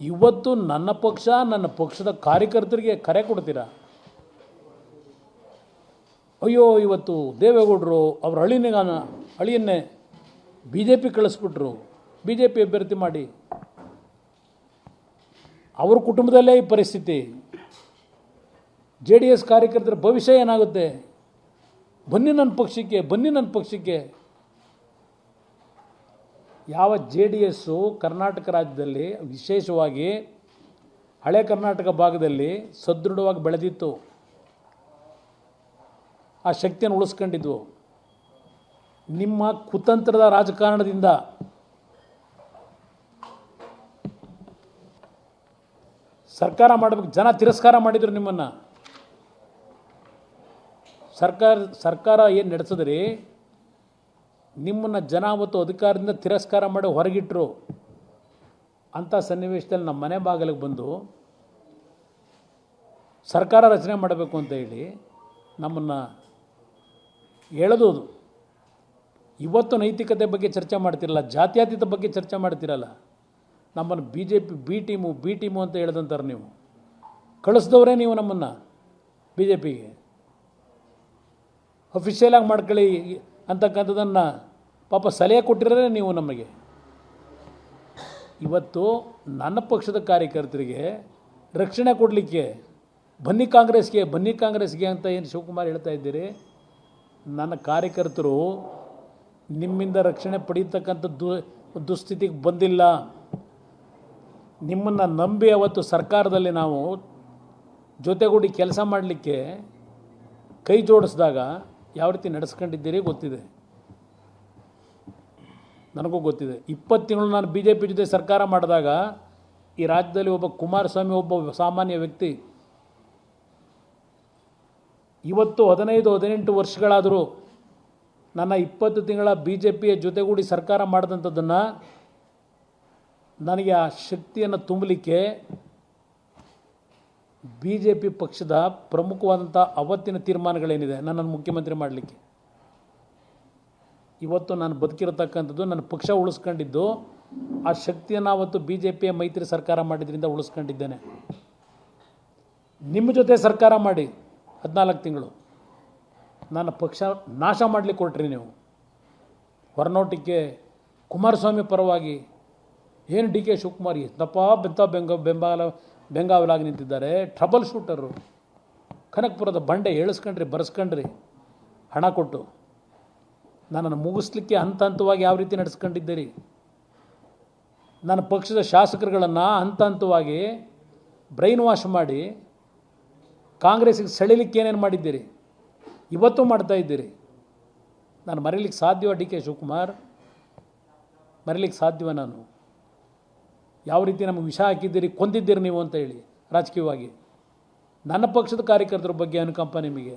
ಇವತ್ತು ನನ್ನ ಪಕ್ಷ, ನನ್ನ ಪಕ್ಷದ ಕಾರ್ಯಕರ್ತರಿಗೆ ಕರೆ ಕೊಡ್ತೀರಾ? ಅಯ್ಯೋ, ಇವತ್ತು ದೇವೇಗೌಡರು ಅವ್ರ ಅಳಿನಿಗಾನ ಹಳಿಯನ್ನೇ ಬಿ ಜೆ ಪಿ ಕಳಿಸ್ಬಿಟ್ರು. ಬಿ ಜೆ ಪಿ ಅಭ್ಯರ್ಥಿ ಮಾಡಿ. ಅವ್ರ ಕುಟುಂಬದಲ್ಲೇ ಈ ಪರಿಸ್ಥಿತಿ. ಜೆ ಡಿ ಎಸ್ ಕಾರ್ಯಕರ್ತರ ಭವಿಷ್ಯ ಏನಾಗುತ್ತೆ? ಬನ್ನಿ ನನ್ನ ಪಕ್ಷಕ್ಕೆ, ಬನ್ನಿ ನನ್ನ ಪಕ್ಷಕ್ಕೆ. ಯಾವ ಜೆ ಡಿ ಎಸ್ಸು ಕರ್ನಾಟಕ ರಾಜ್ಯದಲ್ಲಿ ವಿಶೇಷವಾಗಿ ಹಳೆ ಕರ್ನಾಟಕ ಭಾಗದಲ್ಲಿ ಸದೃಢವಾಗಿ ಬೆಳೆದಿತ್ತು. ಆ ಶಕ್ತಿಯನ್ನು ಉಳಿಸ್ಕೊಂಡಿದ್ವು. ನಿಮ್ಮ ಕುತಂತ್ರದ ರಾಜಕಾರಣದಿಂದ ಸರ್ಕಾರ ಮಾಡಬೇಕು, ಜನ ತಿರಸ್ಕಾರ ಮಾಡಿದರು ನಿಮ್ಮನ್ನು. ಸರ್ಕಾರ ಸರ್ಕಾರ ಏನು ನಡೆಸಿದ್ರಿ? ನಿಮ್ಮನ್ನು ಜನ ಮತ್ತು ಅಧಿಕಾರದಿಂದ ತಿರಸ್ಕಾರ ಮಾಡಿ ಹೊರಗಿಟ್ಟರು ಅಂಥ ಸನ್ನಿವೇಶದಲ್ಲಿ ನಮ್ಮ ಮನೆ ಬಾಗಿಲಿಗೆ ಬಂದು ಸರ್ಕಾರ ರಚನೆ ಮಾಡಬೇಕು ಅಂತ ಹೇಳಿ ನಮ್ಮನ್ನು ಎಳೆದೋದು. ಇವತ್ತು ನೈತಿಕತೆ ಬಗ್ಗೆ ಚರ್ಚೆ ಮಾಡ್ತಿರಲ್ಲ, ಜಾತ್ಯಾತೀತ ಬಗ್ಗೆ ಚರ್ಚೆ ಮಾಡ್ತಿರಲ್ಲ, ನಮ್ಮನ್ನು B J P B team B team ಅಂತ ಹೇಳ್ದಂತಾರೆ ನೀವು. ಕಳಿಸ್ದವ್ರೇ ನೀವು ನಮ್ಮನ್ನು ಬಿ ಜೆ ಪಿಗೆ ಅಫಿಷಿಯಲಾಗಿ ಮಾಡ್ಕೊಳ್ಳಿ ಅಂತಕ್ಕಂಥದ್ದನ್ನು ಪಾಪ ಸಲಹೆ ಕೊಟ್ಟಿರೋದೇ ನೀವು ನಮಗೆ. ಇವತ್ತು ನನ್ನ ಪಕ್ಷದ ಕಾರ್ಯಕರ್ತರಿಗೆ ರಕ್ಷಣೆ ಕೊಡಲಿಕ್ಕೆ ಬನ್ನಿ ಕಾಂಗ್ರೆಸ್ಗೆ ಬನ್ನಿ ಕಾಂಗ್ರೆಸ್ಗೆ ಅಂತ ಏನು ಶಿವಕುಮಾರ್ ಹೇಳ್ತಾ ಇದ್ದೀರಿ? ನನ್ನ ಕಾರ್ಯಕರ್ತರು ನಿಮ್ಮಿಂದ ರಕ್ಷಣೆ ಪಡೀತಕ್ಕಂಥ ದು, ದುಸ್ಥಿತಿಗೆ ಬಂದಿಲ್ಲ. ನಿಮ್ಮನ್ನು ನಂಬಿ ಅವತ್ತು ಸರ್ಕಾರದಲ್ಲಿ ನಾವು ಜೊತೆಗೂಡಿ ಕೆಲಸ ಮಾಡಲಿಕ್ಕೆ ಕೈ ಜೋಡಿಸಿದಾಗ ಯಾವ ರೀತಿ ನಡೆಸ್ಕೊಂಡಿದ್ದೀರಿ ಗೊತ್ತಿದೆ. ನನಗೂ ಗೊತ್ತಿದೆ. ಇಪ್ಪತ್ತು ತಿಂಗಳು ನಾನು ಬಿ ಜೆ ಪಿ ಜೊತೆ ಸರ್ಕಾರ ಮಾಡಿದಾಗ ಈ ರಾಜ್ಯದಲ್ಲಿ ಒಬ್ಬ ಕುಮಾರಸ್ವಾಮಿ, ಒಬ್ಬ ಸಾಮಾನ್ಯ ವ್ಯಕ್ತಿ ಇವತ್ತು ಹದಿನೈದು, ಹದಿನೆಂಟು ವರ್ಷಗಳಾದರೂ ನನ್ನ ಇಪ್ಪತ್ತು ತಿಂಗಳ ಬಿ ಜೆ ಪಿಯ ಜೊತೆಗೂಡಿ ಸರ್ಕಾರ ಮಾಡಿದಂಥದ್ದನ್ನು ನನಗೆ ಆ ಶಕ್ತಿಯನ್ನು ತುಂಬಲಿಕ್ಕೆ ಬಿ ಜೆ ಪಿ ಪಕ್ಷದ ಪ್ರಮುಖವಾದಂಥ ಅವತ್ತಿನ ತೀರ್ಮಾನಗಳೇನಿದೆ? ನನ್ನನ್ನು ಮುಖ್ಯಮಂತ್ರಿ ಮಾಡಲಿಕ್ಕೆ. ಇವತ್ತು ನಾನು ಬದುಕಿರತಕ್ಕಂಥದ್ದು, ನನ್ನ ಪಕ್ಷ ಉಳಿಸ್ಕೊಂಡಿದ್ದು, ಆ ಶಕ್ತಿಯನ್ನು ಅವತ್ತು ಬಿ ಜೆ ಪಿಯ ಮೈತ್ರಿ ಸರ್ಕಾರ ಮಾಡಿದ್ರಿಂದ ಉಳಿಸ್ಕೊಂಡಿದ್ದೇನೆ. ನಿಮ್ಮ ಜೊತೆ ಸರ್ಕಾರ ಮಾಡಿ, ಹದಿನಾಲ್ಕು ತಿಂಗಳು. ನನ್ನ ಪಕ್ಷ ನಾಶ ಮಾಡಲಿಕ್ಕೆ ಕೊಟ್ರಿ ನೀವು. ಹೊರನೋಟಕ್ಕೆ ಕುಮಾರಸ್ವಾಮಿ ಪರವಾಗಿ ಏನು ಡಿ ಕೆ ಶಿವಕುಮಾರ್ ಎಂತಪ್ಪ ಬೆಂತ ಬೆಂಗ, ಬೆಂಬಲ, ಬೆಂಗಾವಲಾಗಿ ನಿಂತಿದ್ದಾರೆ. ಟ್ರಬಲ್ ಶೂಟರು, ಕನಕಪುರದ ಬಂಡೆ ಏಳಿಸ್ಕೊಂಡ್ರಿ, ಬರೆಸ್ಕೊಂಡ್ರಿ, ಹಣ ಕೊಟ್ಟು. ನನ್ನನ್ನು ಮುಗಿಸ್ಲಿಕ್ಕೆ ಹಂತ ಹಂತವಾಗಿ ಯಾವ ರೀತಿ ನಡೆಸ್ಕೊಂಡಿದ್ದೀರಿ? ನನ್ನ ಪಕ್ಷದ ಶಾಸಕರುಗಳನ್ನು ಹಂತ ಹಂತವಾಗಿ ಬ್ರೈನ್ ವಾಶ್ ಮಾಡಿ ಕಾಂಗ್ರೆಸ್ಗೆ ಸೆಳಿಲಿಕ್ಕೆ ಏನೇನು ಮಾಡಿದ್ದೀರಿ? ಇವತ್ತು ಮಾಡ್ತಾ ಇದ್ದೀರಿ. ನಾನು ಮರೀಲಿಕ್ಕೆ ಸಾಧ್ಯವ ಡಿ ಕೆ ಶಿವಕುಮಾರ್? ಮರೀಲಿಕ್ಕೆ ಸಾಧ್ಯವ ನಾನು? ಯಾವ ರೀತಿ ನಮಗೆ ವಿಷ ಹಾಕಿದ್ದೀರಿ, ಕೊಂದಿದ್ದೀರಿ ನೀವು ಅಂತ ಹೇಳಿ ರಾಜಕೀಯವಾಗಿ. ನನ್ನ ಪಕ್ಷದ ಕಾರ್ಯಕರ್ತರ ಬಗ್ಗೆ ಅನುಕಂಪ ನಿಮಗೆ.